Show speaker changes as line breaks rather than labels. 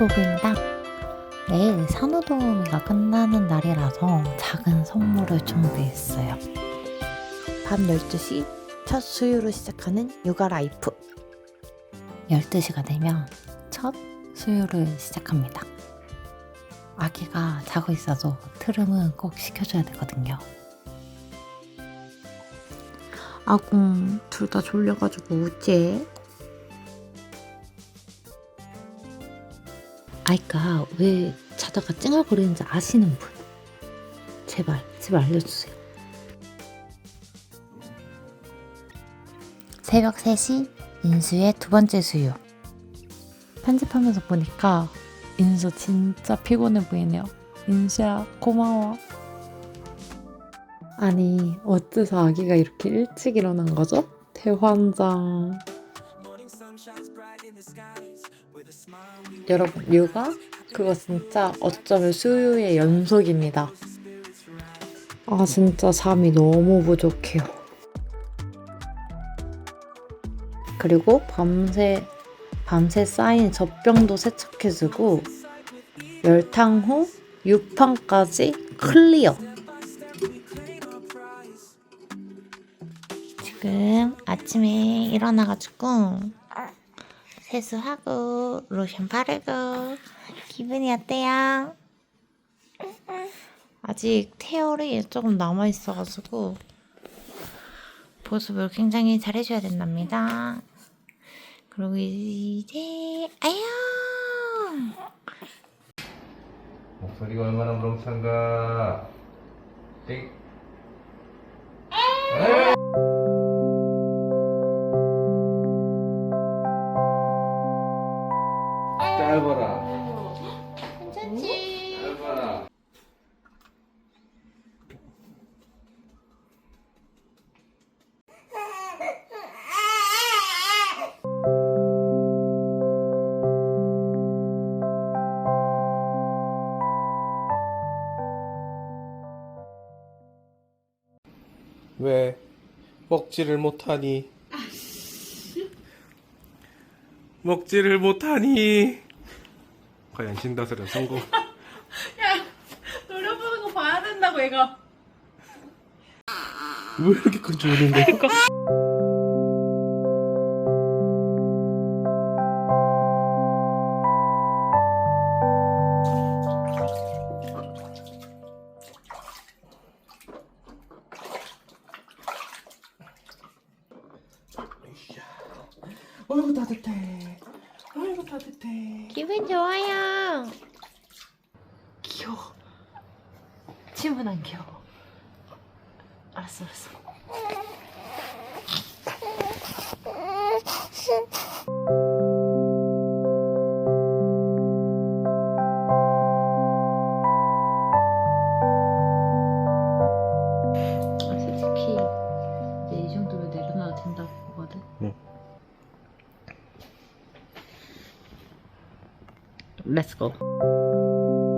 부부입니다. 내일 산후도우미가 끝나는 날이라서 작은 선물을 준비했어요. 밤 12시 첫 수유로 시작하는 육아 라이프. 12시가 되면 첫 수유를 시작합니다. 아기가 자고 있어도 트름은 꼭 시켜줘야 되거든요. 아궁 둘 다 졸려가지고 우째. 아이가 왜 자다가 찡얼거리는지 아시는 분 제발 제발 알려주세요. 새벽 3시 인수의 두 번째 수유. 편집하면서 보니까 인수 진짜 피곤해 보이네요. 인수야 고마워. 아니 어째서 아기가 이렇게 일찍 일어난 거죠? 대환장. 여러분 육아 그거 진짜 어쩌면 수유의 연속입니다. 아 진짜 잠이 너무 부족해요. 그리고 밤새 밤새 쌓인 젖병도 세척해주고 열탕 후 유판까지 클리어. 지금 아침에 일어나가지고 세수하고 로션 바르고 기분이 어때요? 아직 태열이 조금 남아 있어가지고 보습을 굉장히 잘 해줘야 된답니다. 그리고 이제 아야
목소리가 얼마나 무렁찬가 띡 짧아라
괜찮지?
짧아라
왜 먹지를 못하니? 먹지를 못하니? 과연 신다스는 성공?
노려보는 거 봐야 된다고 얘가
왜 이렇게 큰 줄인데? 어이구 따뜻해. 따뜻해.
기분 좋아요. 귀여워. 친분 안 귀여워. 알았어, 알았어. Let's go.